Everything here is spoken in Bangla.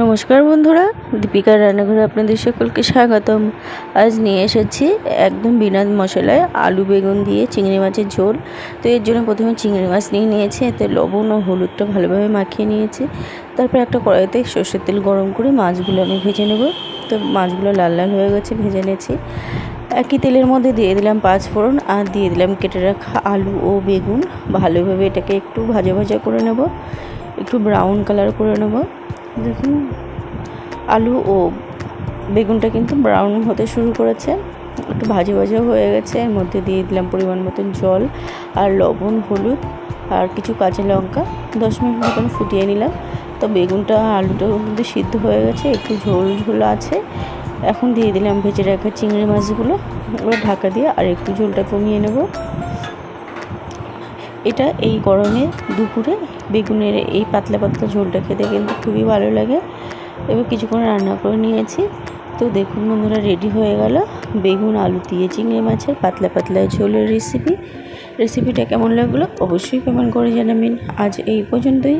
নমস্কার বন্ধুরা দীপিকার রান্নাঘরে আপনাদের সকলকে স্বাগতম। আজ নিয়ে এসেছি একদম বিনা মশলায় আলু বেগুন দিয়ে চিংড়ি মাছের ঝোল। তো এর জন্য প্রথমে চিংড়ি মাছ নিয়ে নিয়েছি, এতে লবণ ও হলুদটা ভালোভাবে মাখিয়ে নিয়েছি। তারপর একটা কড়াইতে সর্ষের তেল গরম করে মাছগুলো আমি ভেজে নেব। তো মাছগুলো লাল লাল হয়ে গেছে, ভেজে নিয়েছি। একই তেলের মধ্যে দিয়ে দিলাম পাঁচ ফোড়ন আর দিয়ে দিলাম কেটে রাখা আলু ও বেগুন। ভালোভাবে এটাকে একটু ভাজা ভাজা করে নেব, একটু ব্রাউন কালার করে নেব। দেখুন। আলু ও বেগুনটা কিন্তু ব্রাউন হতে শুরু করেছে। একটু ভাজি ভাজা হয়ে গেছে। এর মধ্যে দিয়ে দিলাম পরিমাণ মতন জল আর লবণ, হলুদ আর কিছু কাঁচা লঙ্কা। দশ মিনিট মতন ফুটিয়ে নিলাম। তো বেগুনটা আলুটাও কিন্তু সিদ্ধ হয়ে গেছে। একটু ঝোল ঝোল আছে। এখন দিয়ে দিলাম ভেজে রাখা চিংড়ি মাছগুলো। ওগুলো ঢাকা দিয়ে আর একটু ঝোলটা কমিয়ে নেব। এটা এই গরমে দুপুরে বেগুনের এই পাতলা পাতলা ঝোলটা খেতে কিন্তু খুবই ভালো লাগে। এবার কিছুক্ষণ রান্না করে নিয়েছি। তো দেখুন বন্ধুরা রেডি হয়ে গেল বেগুন, আলু দিয়ে চিংড়ি মাছের পাতলা পাতলা ঝোলের রেসিপি রেসিপিটা কেমন লাগল অবশ্যই কেমন করে জানাবেন। আজ এই পর্যন্তই।